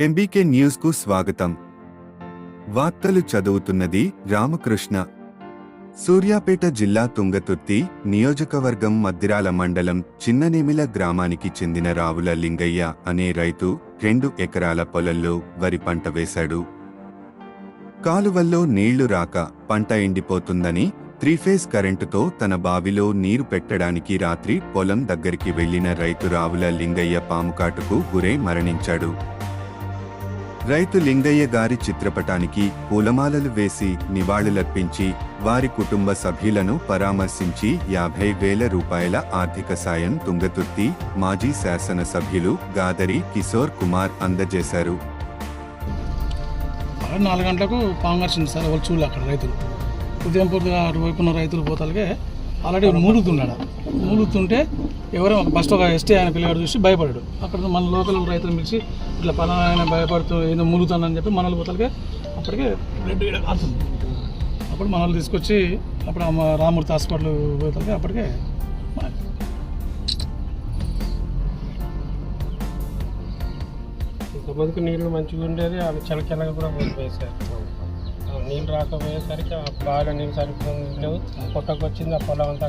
MBK న్యూస్కు స్వాగతం. వార్తలు చదువుతున్నది రామకృష్ణ. సూర్యాపేట జిల్లా తుంగతుర్తి నియోజకవర్గం మద్దిరాల మండలం చిన్ననేమిల గ్రామానికి చెందిన రావుల లింగయ్య అనే రైతు రెండు ఎకరాల పొలంలో వరి పంట వేశాడు. కాలువల్లో నీళ్ళు రాక పంట ఎండిపోతుందని త్రీఫేజ్ కరెంటుతో తన బావిలో నీరు పెట్టడానికి రాత్రి పొలం దగ్గరికి వెళ్ళిన రైతు రావుల లింగయ్య పాముకాటుకు గురై మరణించాడు. రైతు లింగయ్య గారి చిత్రపటానికి పూలమాలలు వేసి నివాళులర్పించి వారి కుటుంబ సభ్యులను పరామర్శించి యాభై వేల రూపాయల ఆర్థిక సాయం తుంగతుర్తి మాజీ శాసనసభ్యులు గాదరి కిషోర్ కుమార్ అందజేశారు. నాలుగు గంటలకు పాము సార్ వాళ్ళు చూడలే అక్కడ రైతులు. ఉదయం పూర్తిగా అటువైపున్న రైతులు పోతాలకే ఆల్రెడీ మూలుగుతున్నాడు. మూలుగుతుంటే ఎవరో ఫస్ట్ ఒక ఎస్టీ ఆయన పిల్లగాడు చూసి భయపడాడు అక్కడ మన లోకల్ రైతులు పిలిచి ఇట్లా పలానా ఆయన భయపడుతూ ఏదో మూలుగుతానని చెప్పి మన పోతలకే అప్పటికే బ్లడ్ ఈడ అప్పుడు మనల్ని తీసుకొచ్చి అప్పుడు ఆ రామూర్తి హాస్పిటల్ పోతలకే అప్పటికే మన- ఇంతమందికి నీళ్ళు మంచిగా ఉండేది అవి చలచలగా కూడా పోయిపోయేసారు నీళ్ళు రాకపోయేసరికి ఆ బాగా నీళ్ళు సరిపోయింది లేవు. పొట్టకు వచ్చింది ఆ పొలం అంతా